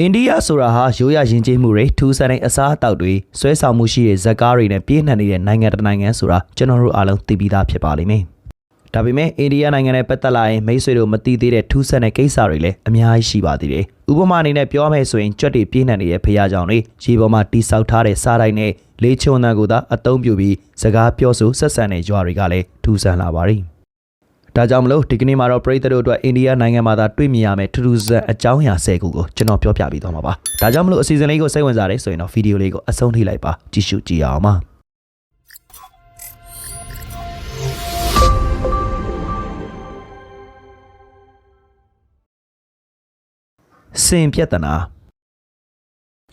အိန္ဒိယဆိုတာဟာရိုးရရင်ကျေးမှုတွေထူးဆန်းတဲ့အစားအသောက်တွေဆွဲဆောင်မှုရှိတဲ့ဇက်ကားတွေနဲ့ပြည့်နှံ့နေတဲ့နိုင်ငံတစ်နိုင်ငံဆိုတာကျွန်တော်တို့အားလုံးသိပြီးသားဖြစ်ပါလိမ့်မယ်။ဒါပေမဲ့အိန္ဒိယနိုင်ငံနဲ့ပတ်သက်လာရင်မိတ်ဆွေတို့မသိသေးတဲ့ထူးဆန်းတဲ့ကိစ္စတွေလည်းအများကြီးရှိပါသေးတယ်။ဥပမာအနေနဲ့ပြောမယ်ဆိုရင်ကြွက်တွေပြည့်နှံ့နေတဲ့ဖရားကြောင်တွေရေပေါ်မှာတိဆောက်ထားတဲ့စားတိုင်းနဲ့လေးချုံတန်ကိုသာအသုံးပြုပြီးစကားပြောဆိုဆက်ဆံတဲ့ကြွားတွေကလည်းထူးဆန်းလာပါလိမ့်။ ဒါကြောင့်မလို့ဒီကနေ့မှာတော့ပရိသတ်တို့အတွက်အိန္ဒိယနိုင်ငံမှာသာတွေ့မြင်ရမယ့်ထူးထူးဆန်းအကြောင်းအရာ10ခုကိုကျွန်တော်ပြောပြပေးသွားမှာပါ။ဒါကြောင့်မလို့အစီအစဉ်လေးကိုစိတ်ဝင်စားတယ်ဆိုရင်တော့ဗီဒီယိုလေးကိုအဆုံးထိလိုက်ပါကြည့်ရှုကြည့်ရအောင်ပါ။စင်ပြဿနာ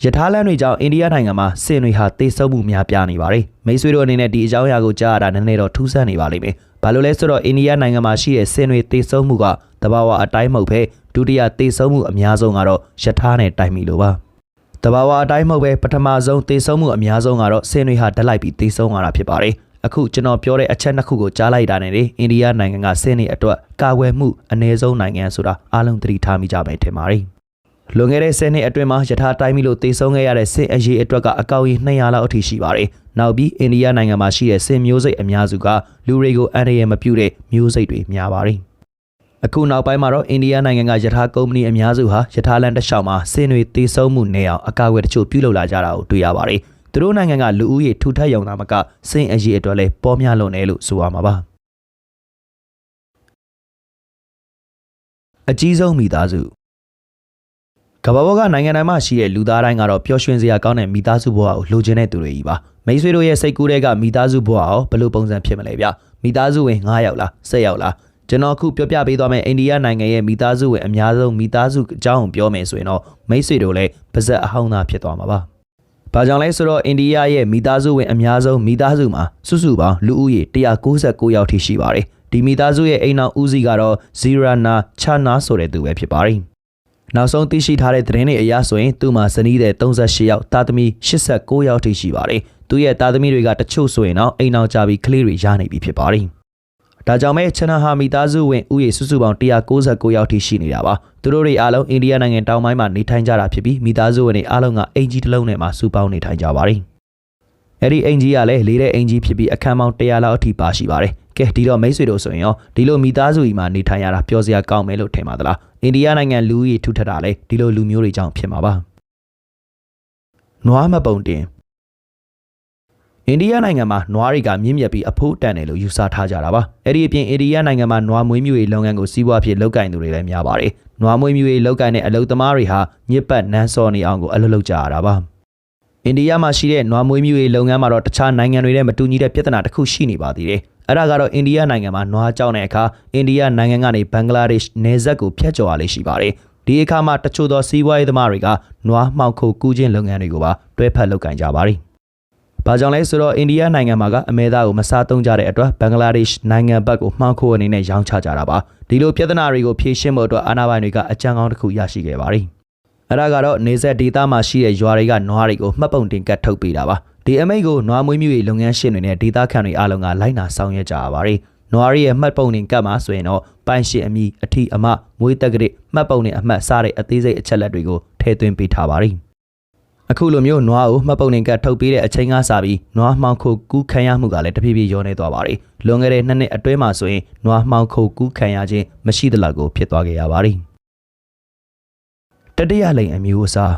ယထာလန်တွေကြောင့်အိန္ဒိယနိုင်ငံမှာစင်တွေဟာတိတ်ဆုပ်မှုများပြားနေပါတယ်။မိတ်ဆွေတို့အနေနဲ့ဒီအကြောင်းအရာကိုကြားရတာနည်းနည်းတော့ထူးဆန်းနေပါလိမ့်မယ်။ ဘာလို့လဲဆိုတော့အိန္ဒိယနိုင်ငံမှာရှိတဲ့စင်တွေတိတ်ဆုပ်မှုကတဘာဝအတိုင်းမဟုတ်ဘဲဒုတိယတိတ်ဆုပ်မှုအများဆုံးကတော့ယထာနဲ့တိုင်မီလိုပါ။တဘာဝအတိုင်းမဟုတ်ပဲပထမဆုံးတိတ်ဆုပ်မှုအများဆုံးကတော့စင်တွေဟာတက်လိုက်ပြီးတိတ်ဆုပ်ရတာဖြစ်ပါတယ်။အခုကျွန်တော်ပြောတဲ့အချက်နှစ်ခုကိုကြားလိုက်တာနဲ့လေအိန္ဒိယနိုင်ငံကစင်တွေအတွက်ကာကွယ်မှုအနည်းဆုံးနိုင်ငံဆိုတာအားလုံးသတိထားမိကြမယ်ထင်ပါတယ်။ လွန်ခဲ့တဲ့10နှစ်အတွင်းမှာယထာတိုင်းမီလို့တေဆုံးခဲ့ရတဲ့စစ်အရေးအတွက်ကအကောက်ကြီး200လောက်အထိရှိပါတယ်။နောက်ပြီးအိန္ဒိယနိုင်ငံမှာရှိတဲ့စစ်မျိုးစိတ်အများစုကလူတွေကိုအန္တရာယ်မပြုတဲ့မျိုးစိတ်တွေများပါတယ်။အခုနောက်ပိုင်းမှာတော့အိန္ဒိယနိုင်ငံကယထာကုမ္ပဏီအများစုဟာယထာလန်တစ်လျှောက်မှာစင်တွေတေဆုံးမှုနေအောင်အကာအကွယ်တချို့ပြုလုပ်လာကြတာကိုတွေ့ရပါတယ်။သူတို့နိုင်ငံကလူဦးရေထူထပ်ရုံသာမကစင်အရေးအတွက်လည်းပေါ်များလွန်တယ်လို့ဆိုရမှာပါ။အကြီးဆုံးမိသားစု ကမ္ဘာပေါ်ကနိုင်ငံတိုင်းမှာရှိတဲ့လူသားတိုင်းကတော့ပျော်ရွှင်စရာကောင်းတဲ့မိသားစုဘဝကိုလိုချင်တဲ့သူတွေကြီးပါမိတ်ဆွေတို့ရဲ့စိတ်ကူးတဲ့ကမိသားစုဘဝရောဘယ်လိုပုံစံဖြစ်မလဲဗျမိသားစုဝင်9ယောက်လား10ယောက်လားကျွန်တော်အခုပြောပြပေးသွားမယ့်အိန္ဒိယနိုင်ငံရဲ့မိသားစုဝင်အများဆုံးမိသားစုအကြောင်းကိုပြောမယ်ဆိုရင်တော့မိတ်ဆွေတို့လည်းပါဇက်အဟောင်းသားဖြစ်သွားမှာပါဘာကြောင့်လဲဆိုတော့အိန္ဒိယရဲ့မိသားစုဝင်အများဆုံးမိသားစုမှာစုစုပေါင်းလူဦးရေ196ယောက်ထိရှိပါတယ်ဒီမိသားစုရဲ့အိမ်နောက်ဦးစီးကတော့ဇီရာနာချာနာဆိုတဲ့သူပဲဖြစ်ပါတယ် နောက်ဆုံးသိရှိထားတဲ့သတင်းတွေအရဆိုရင်သူ့မှာဇနီးတဲ့38ယောက်သားသမီး89ယောက်ထိရှိပါတယ်။သူရဲ့သားသမီးတွေကတချို့ဆိုရင်တော့အိမ်အောင်ကြပြီးကလေးတွေရနိုင်ပြီဖြစ်ပါတယ်။ဒါကြောင့်မဲချန်နာဟာမိသားစုဝင်ဥယေစုစုပေါင်း169ယောက်ထိရှိနေတာပါ။သူတို့တွေအားလုံးအိန္ဒိယနိုင်ငံတောင်ပိုင်းမှာနေထိုင်ကြတာဖြစ်ပြီးမိသားစုဝင်တွေအားလုံးကအင်ဂျီတစ်လုံးနဲ့မှစုပေါင်းနေထိုင်ကြပါတယ်။အဲ့ဒီအင်ဂျီကလည်းလေးတဲ့အင်ဂျီဖြစ်ပြီးအခန်းပေါင်း100လောက်အထိပါရှိပါတယ်။ ကဲဒီတော့မိတ်ဆွေတို့ဆိုရင်ရောဒီလိုမိသားစုကြီးမှာနေထိုင်ရတာပျော်စရာကောင်းမယ်လို့ထင်ပါသလားအိန္ဒိယနိုင်ငံလူဦးရေထူထပ်တာလေဒီလိုလူမျိုးတွေကြောင့်ဖြစ်မှာပါနွားမပုံတင်အိန္ဒိယနိုင်ငံမှာနွားတွေကမြင့်မြတ်ပြီးအဖို့တန်တယ်လို့ယူဆထားကြတာပါအဲ့ဒီအပြင်အိန္ဒိယနိုင်ငံမှာနွားမွေးမြူရေးလုပ်ငန်းကိုစီးပွားဖြစ်လုပ်ကိုင်သူတွေလည်းများပါတယ်နွားမွေးမြူရေးလုပ်ကိုင်တဲ့အလုပ်သမားတွေဟာညစ်ပတ်နန်းစောနေအောင်ကိုအလုပ်လုပ်ကြရတာပါအိန္ဒိယမှာရှိတဲ့နွားမွေးမြူရေးလုပ်ငန်းမှာတော့တခြားနိုင်ငံတွေနဲ့မတူညီတဲ့ပြဿနာတစ်ခုရှိနေပါသေးတယ် အဲ့ဒါကတော့အိန္ဒိယနိုင်ငံမှာနွားကြောက်တဲ့အခါအိန္ဒိယနိုင်ငံကနေဘင်္ဂလားဒေ့ရှ်နယ်စပ်ကိုဖျက်ကျော်ရလေးရှိပါတယ်။ဒီအခါမှာတချို့သောစီးပွားရေးသမားတွေကနွားမှောက်ခုတ်ကူးခြင်းလုပ်ငန်းတွေကိုပါတွဲဖက်လုပ်ကင်ကြပါတယ်။ဘာကြောင့်လဲဆိုတော့အိန္ဒိယနိုင်ငံမှာကအမဲသားကိုမစားသုံးကြတဲ့အတွက်ဘင်္ဂလားဒေ့ရှ်နိုင်ငံဘက်ကိုမှောက်ခုတ်အနေနဲ့ရောင်းချကြတာပါ။ဒီလိုပြဿနာတွေကိုဖြေရှင်းဖို့အတွက်အာဏာပိုင်တွေကအကြံကောင်းတစ်ခုရရှိခဲ့ပါတယ်။အဲ့ဒါကတော့နေဆက်ဒေသမှာရှိတဲ့ရွာတွေကနွားတွေကိုမှတ်ပုံတင်ကတ်ထုတ်ပေးတာပါ။ ဒီအမိတ်ကိုနွားမွေးမြူရေးလုပ်ငန်းရှင်တွေနဲ့ဒေသခံတွေအားလုံးကလိုက်နာဆောင်ရွက်ကြရပါတယ်။နွားရီရဲ့မှတ်ပုံတင်ကတ်မှာဆိုရင်တော့ပိုင်ရှင်အမည်အထီအမမွေးတက်ကရစ်မှတ်ပုံတင်အမှတ်စတဲ့အသေးစိတ်အချက်လက်တွေကိုထည့်သွင်းပေးထားပါတယ်။အခုလိုမျိုးနွားကိုမှတ်ပုံတင်ကတ်ထုတ်ပေးတဲ့အချိန်ကစပြီးနွားမှောင်ခိုကူးခံရမှုကလည်းတဖြည်းဖြည်းလျော့နေသွားပါတယ်။လွန်ခဲ့တဲ့နှစ်နှစ်အတွင်းမှာဆိုရင်နွားမှောင်ခိုကူးခံရခြင်းမရှိသလောက်ကိုဖြစ်သွားခဲ့ရပါတယ်။တတိယလိန်အမျိုးအစား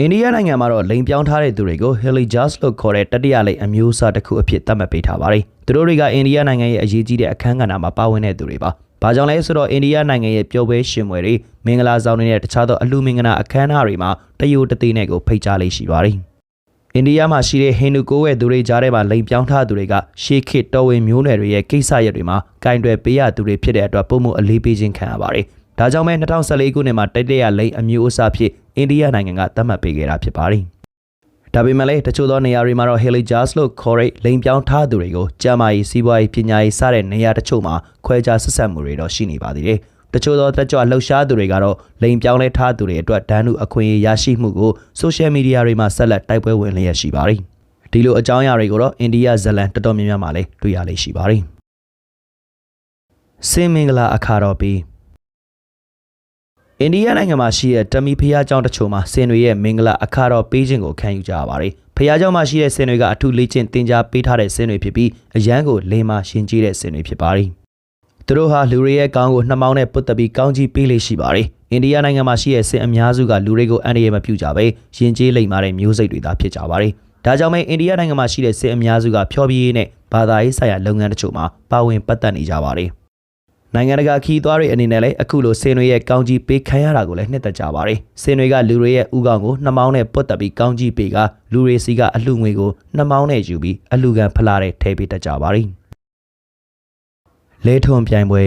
အိန္ဒိယနိုင်ငံမှာတော့လိန်ပြောင်းထားတဲ့သူတွေကို Hillijas လို့ခေါ်တဲ့တတိယလိန်အမျိုးအစားတစ်ခုအဖြစ်သတ်မှတ်ပေးထားပါတယ်။သူတို့တွေကအိန္ဒိယနိုင်ငံရဲ့အရေးကြီးတဲ့အခမ်းကဏ္ဍမှာပါဝင်တဲ့သူတွေပါ။ဘာကြောင့်လဲဆိုတော့အိန္ဒိယနိုင်ငံရဲ့ပျော်ပွဲရှင်ပွဲတွေမင်္ဂလာဆောင်တွေနဲ့တခြားသောအလှမင်္ဂလာအခမ်းအနားတွေမှာတယိုတသေးနဲ့ကိုဖိတ်ကြားလေးရှိပါတယ်။အိန္ဒိယမှာရှိတဲ့ဟိန္ဒူကိုယ်ဝဲသူတွေကြားထဲမှာလိန်ပြောင်းထားသူတွေကရှေးခေတ်တော်ဝင်မျိုးနွယ်တွေရဲ့ကိစ္စရပ်တွေမှာကင်တွယ်ပေးရသူတွေဖြစ်တဲ့အတွက်ပုံမှုအလေးပေးခြင်းခံရပါတယ်။ဒါကြောင့်မဲ2014ခုနှစ်မှာတိတ်တရလိန်အမျိုးအစားဖြစ်အိန္ဒိယနိုင်ငံကသတ်မှတ်ပေးခဲ့တာဖြစ်ပါတယ်။ဒါပေမဲ့လည်းတချို့သောနေရာတွေမှာတော့ Hillijas လို့ခေါ်တဲ့လိန်ပြောင်းထားသူတွေကိုကျမ်းမာရေးစီးပွားရေးပညာရေးစတဲ့နေရာတချို့မှာခွဲခြားဆက်ဆက်မှုတွေတော့ရှိနေပါသေးတယ်။တချို့သောတက်ကြွလှုပ်ရှားသူတွေကတော့လိန်ပြောင်းလဲထားသူတွေအတွက်ဒဏ်ဥအခွင့်အရေးရရှိမှုကို social media တွေမှာဆက်လက်တိုက်ပွဲဝင်လျက်ရှိပါတယ်။ဒီလိုအကြောင်းအရာတွေကိုတော့အိန္ဒိယဇလန်တော်တော်များများမှာလည်းတွေ့ရလေရှိပါတယ်။စင်မင်္ဂလာအခါတော်ပြီး အိန္ဒိယနိုင်ငံမှာရှိတဲ့တမီဖျားကျောင်းတချို့မှာဆင်တွေရဲ့မင်္ဂလာအခါတော်ပေးခြင်းကိုခံယူကြရပါတယ်။ဖျားကျောင်းမှာရှိတဲ့ဆင်တွေကအထူးလေ့ကျင့်သင်ကြားပေးထားတဲ့ဆင်တွေဖြစ်ပြီးအရန်ကိုလိမ္မာရှင်ကြီးတဲ့ဆင်တွေဖြစ်ပါတယ်။သူတို့ဟာလူတွေရဲ့ကောင်းကိုနှမောင်းနဲ့ပုတ်တပြီးကောင်းကြီးပေးလေရှိပါတယ်။အိန္ဒိယနိုင်ငံမှာရှိတဲ့ဆင်အများစုကလူတွေကိုအန္တရာယ်မပြုကြဘဲရင်ကျေးလိမ္မာတဲ့မျိုးစိတ်တွေသာဖြစ်ကြပါတယ်။ဒါကြောင့်မဲအိန္ဒိယနိုင်ငံမှာရှိတဲ့ဆင်အများစုကဖျော်ဖြေရေးနဲ့ဘာသာရေးဆိုင်ရာလုပ်ငန်းတချို့မှာပါဝင်ပတ်သက်နေကြပါတယ်။ နိုင်ငံတကာခီးသွားတွေအနေနဲ့လည်းအခုလိုဆင်တွေရဲ့ကောင်းကြီးပေးခံရတာကိုလည်းနှစ်သက်ကြပါတယ်။ဆင်တွေကလူတွေရဲ့ဥကောင်းကိုနှမောင်းနဲ့ပုတ်တက်ပြီးကောင်းကြီးပေးကလူတွေစီကအလှငွေကိုနှမောင်းနဲ့ယူပြီးအလူကန်ဖလာတဲ့ထဲပေးတတ်ကြပါတယ်။လဲထွန်ပြိုင်ပွဲ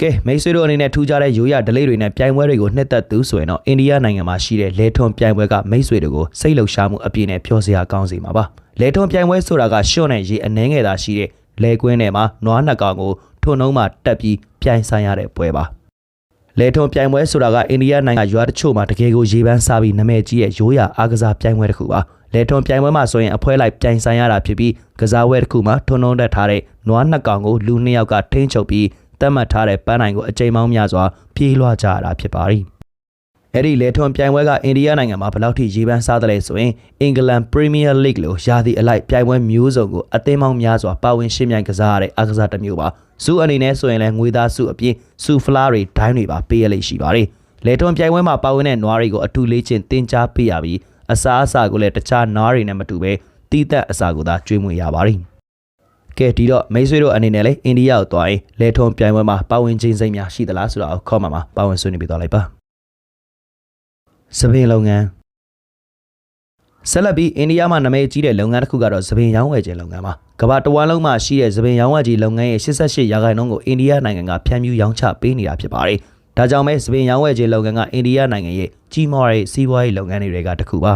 ကဲမိတ်ဆွေတို့အနေနဲ့ထူးခြားတဲ့ရိုးရဒလိတွေနဲ့ပြိုင်ပွဲတွေကိုနှစ်သက်သူဆိုရင်တော့အိန္ဒိယနိုင်ငံမှာရှိတဲ့လဲထွန်ပြိုင်ပွဲကမိတ်ဆွေတို့ကိုစိတ်လှုပ်ရှားမှုအပြည့်နဲ့ဖျော်စရာကောင်းစေမှာပါ။လဲထွန်ပြိုင်ပွဲဆိုတာကရှော့နဲ့ရေအနှဲငယ်သာရှိတဲ့ လဲကွင်းထဲမှာနွားနှစ်ကောင်ကိုထွန်းနှုံးမှာတက်ပြီးပြိုင်ဆိုင်ရတဲ့ပွဲပါလေထုံပြိုင်ပွဲဆိုတာကအိန္ဒိယနိုင်ငံရွာတချို့မှာတကယ်ကိုရေပန်းစားပြီးနာမည်ကြီးရဲ့ရိုးရာအားကစားပြိုင်ပွဲတစ်ခုပါလေထုံပြိုင်ပွဲမှာဆိုရင်အဖွဲလိုက်ပြိုင်ဆိုင်ရတာဖြစ်ပြီးကစားပွဲတစ်ခုမှာထွန်းနှုံးတက်ထားတဲ့နွားနှစ်ကောင်ကိုလူနှစ်ယောက်ကထိန်းချုပ်ပြီးတတ်မှတ်ထားတဲ့ပန်းနိုင်ကိုအကြိမ်ပေါင်းများစွာပြေးလွှားကြရတာဖြစ်ပါတယ် အဲ့ဒီလေထွန်ပြိုင်ပွဲကအိန္ဒိယနိုင်ငံမှာဘယ်လောက်ထိရေပန်းစားတယ်လဲဆိုရင်အင်္ဂလန်ပရီးမီးယားလိဂ်လိုရာသီအလိုက်ပြိုင်ပွဲမျိုးစုံကိုအသင်းပေါင်းများစွာပါဝင်ရှင်းပြိုင်ကစားရတဲ့အားကစားတစ်မျိုးပါစုအနေနဲ့ဆိုရင်လည်းငွေသားစုအပြင်စုဖလားတွေဒိုင်းတွေပါပေးရလိမ့်ရှိပါတယ်လေထွန်ပြိုင်ပွဲမှာပါဝင်တဲ့နွားတွေကိုအထူးလေးချင်းတင် जा ပေးရပြီးအစားအစာကိုလည်းတခြားနွားတွေနဲ့မတူပဲတီးသက်အစာကိုသာကျွေးမွေရပါတယ်ကဲဒီတော့မိတ်ဆွေတို့အနေနဲ့လည်းအိန္ဒိယကိုသွားရင်လေထုံပြိုင်ပွဲမှာပါဝင်ခြင်းစိတ်များရှိသလားဆိုတာကိုခေါ်မှာမှာပါဝင်ဆွေးနွေးပြသွားလိုက်ပါ စပင်းလုပ်ငန်းဆက်လက်ပြီးအိန္ဒိယမှာနာမည်ကြီးတဲ့လုပ်ငန်းတစ်ခုကတော့စပင်ရောင်းဝယ်ခြင်းလုပ်ငန်းပါကမ္ဘာတဝန်းလုံးမှာရှိတဲ့စပင်ရောင်းဝယ်ခြင်းလုပ်ငန်းရဲ့88ရာခိုင်နှုန်းကိုအိန္ဒိယနိုင်ငံကဖြန့်ဖြူးရောင်းချပေးနေတာဖြစ်ပါတယ်ဒါကြောင့်ပဲစပင်ရောင်းဝယ်ခြင်းလုပ်ငန်းကအိန္ဒိယနိုင်ငံရဲ့ကြီးမားတဲ့စီးပွားရေးလုပ်ငန်းတွေကတစ်ခုပါ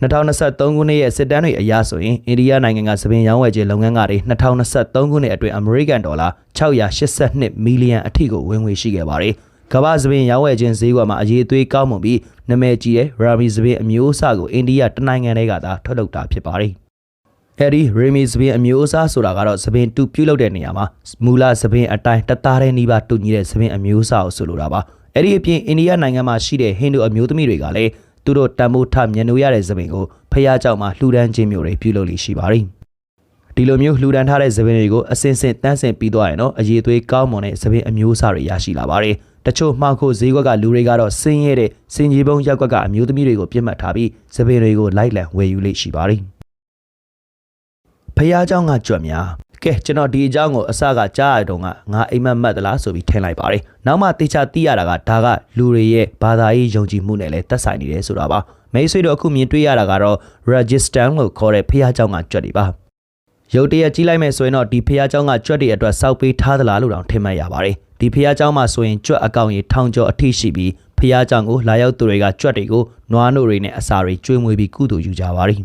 2023ခုနှစ်ရဲ့စစ်တမ်းတွေအရဆိုရင်အိန္ဒိယနိုင်ငံကစပင်ရောင်းဝယ်ခြင်းလုပ်ငန်းကတွေ2023ခုနှစ်အတွင်းအမေရိကန်ဒေါ်လာ682မီလီယံအထိကိုဝင်ငွေရှိခဲ့ပါတယ် ကမ္ဘာစပင်ရောင်းဝယ်ခြင်းဈေးကွက်မှာအရေးသွေးကောင်းမွန်ပြီးနာမည်ကြီးတဲ့ရာမီစပင်အမျိုးအစားကိုအိန္ဒိယတနိုင်ငံတည်းကသာထုတ်လုပ်တာဖြစ်ပါတယ်။အဲဒီရေမီစပင်အမျိုးအစားဆိုတာကတော့စပင်တူပြုတ်လုပ်တဲ့နေရာမှာမူလစပင်အတိုင်းတသားတဲ့နီးပါးတူညီတဲ့စပင်အမျိုးအစားကိုဆိုလိုတာပါ။အဲဒီအပြင်အိန္ဒိယနိုင်ငံမှာရှိတဲ့ဟိန္ဒူအမျိုးသမီးတွေကလည်းသူတို့တန်ဖိုးထမြင်လို့ရတဲ့စပင်ကိုဖះเจ้าမှာလှူဒန်းခြင်းမျိုးတွေပြုလုပ်လိရှိပါတယ်။ဒီလိုမျိုးလှူဒန်းထားတဲ့သပင်တွေကိုအစင်စင်တန်းစင်ပြီးသွားရင်တော့အရေးသွေးကောင်းမွန်တဲ့သပင်အမျိုးအစားတွေရရှိလာပါတယ် တချို့မှောက်ခိုဈေးကွက်ကလူတွေကတော့ဆင်းရဲတဲ့စင်ကြီးပုံးရက်ကွက်ကအမျိုးသမီးတွေကိုပြစ်မှတ်ထားပြီးစပင်တွေကိုလိုက်လံဝယ်ယူလေးရှိပါတယ်။ဖះเจ้าကကြွက်များကဲကျွန်တော်ဒီအကြောင်းကိုအစကကြားရတော့ငါအိမ်မက်မက်သလားဆိုပြီးထင်လိုက်ပါတယ်။နောက်မှတေချာသိရတာကဒါကလူတွေရဲ့ဘာသာရေးယုံကြည်မှုနဲ့လည်းသက်ဆိုင်နေတယ်ဆိုတာပါ။မိတ်ဆွေတို့အခုမြင်တွေ့ရတာကတော့ Rajasthan လို့ခေါ်တဲ့ဖះเจ้าကကြွက်တွေပါ။ရုပ်တရက်ကြီးလိုက်မယ်ဆိုရင်တော့ဒီဖះเจ้าကကြွက်တွေအတွက်စောက်ပေးထားသလားလို့တောင်ထင်မှတ်ရပါတယ် ဒီဖះเจ้าမှာဆိုရင်ကြွက်အကောင်ကြီးထောင်ကျော်အထိရှိပြီးဖះเจ้าကိုလာရောက်သူတွေကကြွက်တွေကိုနွားနို့တွေနဲ့အစာတွေကျွေးမွေးပြီးကုသိုလ်ယူကြပါသည်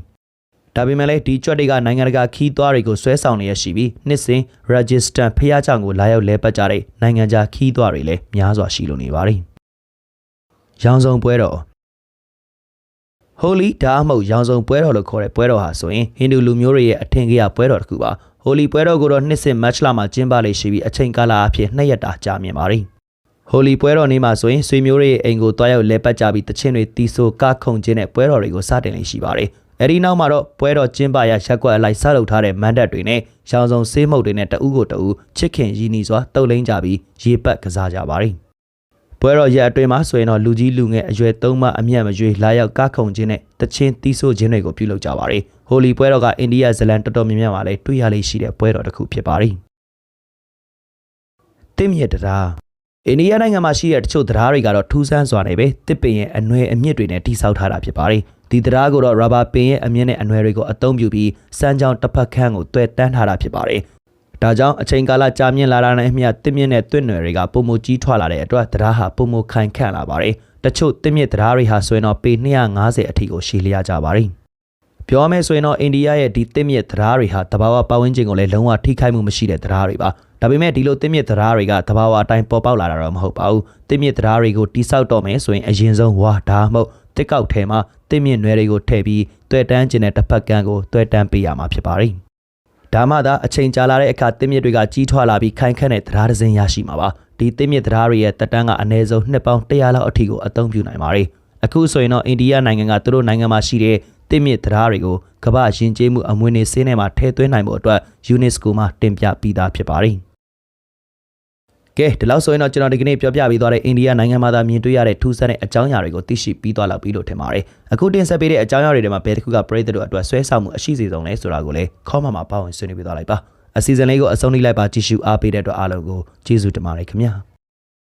ဒါပေမဲ့လည်းဒီကြွက်တွေကနိုင်ငံတကာခီးသွားတွေကိုဆွဲဆောင်နေရရှိပြီးနှစ်စဉ် register ဖះเจ้าကိုလာရောက်လဲပတ်ကြတဲ့နိုင်ငံခြားခီးသွားတွေလည်းများစွာရှိလိုနေပါသည်ရောင်စုံပွဲတော် Holy ဒါမှမဟုတ်ရောင်စုံပွဲတော်လို့ခေါ်တဲ့ပွဲတော်ဟာဆိုရင်ဟိန္ဒူလူမျိုးတွေရဲ့အထင်ကြီးပွဲတော်တစ်ခုပါ ဟိုလီပွဲတော်ကိုတော့နှစ်စဉ်မတ်လမှာကျင်းပလေရှိပြီးအချိန်ကာလအဖြစ်နှစ်ရက်တာကြာမြင့်ပါတယ်။ဟိုလီပွဲတော်နေ့မှာဆိုရင်ဆွေမျိုးတွေရဲ့အိမ်ကိုတွားရောက်လဲပတ်ကြပြီးတချင်းတွေတီးဆိုကခုန်ခြင်းနဲ့ပွဲတော်တွေကိုစတင်လေရှိပါတယ်။အဲဒီနောက်မှာတော့ပွဲတော်ကျင်းပရာရက်ကွက်အလိုက်စလုပ်ထားတဲ့မန်ဒတ်တွေနဲ့ရောင်စုံဆေးမှုတ်တွေနဲ့တအူးကိုတအူးချစ်ခင်ရည်နီစွာတုပ်လိမ့်ကြပြီးရေပတ်ကစားကြပါတယ်။ ပွဲတော်ရက်အတွင်းမှာဆိုရင်တော့လူကြီးလူငယ်အရွယ်သုံးမအမျက်မရွေးလာရောက်ကားခုန်ခြင်းနဲ့တချင်းတီးဆိုခြင်းတွေကိုပြုလုပ်ကြပါတယ်။ဟိုလီပွဲတော်ကအိန္ဒိယဇလန်တော်တော်များများမှာလည်းတွေ့ရလေးရှိတဲ့ပွဲတော်တစ်ခုဖြစ်ပါတယ်။တစ်မြစ်တရားအိန္ဒိယနိုင်ငံမှာရှိတဲ့တချို့တရားတွေကတော့ထူးဆန်းစွာနဲ့ပဲတစ်ပင်ရဲ့အနွယ်အမြင့်တွေနဲ့တိစောက်ထားတာဖြစ်ပါတယ်။ဒီတရားကိုတော့ rubber ပင်ရဲ့အမြင့်နဲ့အနွယ်တွေကိုအသုံးပြုပြီးစမ်းကြောင်းတစ်ဖက်ခန်းကိုတွဲတန်းထားတာဖြစ်ပါတယ်။ ဒါကြောင့်အချိန်ကာလကြာမြင့်လာတာနဲ့အမျှတစ်မြင့်နဲ့တွင့်နွယ်တွေကပုံမကြီးထွားလာတဲ့အတွက်တရားဟာပုံမခိုင်ခန့်လာပါတယ်။တချို့တစ်မြင့်တရားတွေဟာဆိုရင်တော့ပေ250အထိကိုရှည်လျားကြပါတယ်။ပြောမယ်ဆိုရင်တော့အိန္ဒိယရဲ့ဒီတစ်မြစ်တရားတွေဟာတဘာဝပတ်ဝန်းကျင်ကိုလည်းလုံးဝထိခိုက်မှုမရှိတဲ့တရားတွေပါဒါပေမဲ့ဒီလိုတစ်မြစ်တရားတွေကတဘာဝအတိုင်းပေါ်ပေါက်လာတာတော့မဟုတ်ပါဘူးတစ်မြစ်တရားတွေကိုတိဆောက်တော့မယ်ဆိုရင်အရင်ဆုံးဝါဒါမှမဟုတ်တစ်ကောက်ထဲမှာတစ်မြစ်နွယ်တွေကိုထည့်ပြီးတွေ့တန်းကျင်တဲ့တစ်ဖက်ကန်းကိုတွေ့တန်းပေးရမှာဖြစ်ပါတယ် ဒါမှသာအချိန်ကြာလာတဲ့အခါတစ်မြစ်တွေကကြီးထွားလာပြီးခိုင်ခန့်တဲ့တရားဒဇင်ရရှိမှာပါတဒီသစ်မြစ်တရားတွေရဲ့တက်တန်းကအနည်းဆုံးနှစ်ပေါင်း100လောက်အထိကိုအသုံးပြုနိုင်ပါတယ်အခုဆိုရင်တော့အိန္ဒိယနိုင်ငံကသူတို့နိုင်ငံမှာရှိတဲ့သစ်မြစ်တရားတွေကိုကမ္ဘာရင်ကျေးမှုအမွေအနှစ်စင်းထဲမှာထည့်သွင်းနိုင်ဖို့အတွက် UNESCO မှာတင်ပြပြီးသားဖြစ်ပါတယ် ကဲဒီလောက်ဆိုရင်တော့ကျွန်တော်ဒီကနေ့ပြောပြပေးသွားတဲ့အိန္ဒိယနိုင်ငံမှာသာမြင်တွေ့ရတဲ့ထူးဆန်းတဲ့အကြောင်းအရာတွေကိုသိရှိပြီးသွားလောက်ပြီလို့ထင်ပါတယ်အခုတင်ဆက်ပေးတဲ့အကြောင်းအရာတွေထဲမှာဘယ်တစ်ခုကပရိသတ်တို့အတွက်ဆွဲဆောင်မှုအရှိစေဆုံးလဲဆိုတာကိုလည်းခေါင်းမှာမှာပါဝင်ဆွေးနွေးပေးသွားလိုက်ပါအစီအစဉ်လေးကိုအဆုံးထိလိုက်ပါကြည့်ရှုအားပေးတဲ့အတွက်အားလုံးကိုကျေးဇူးတင်ပါတယ်ခင်ဗျာ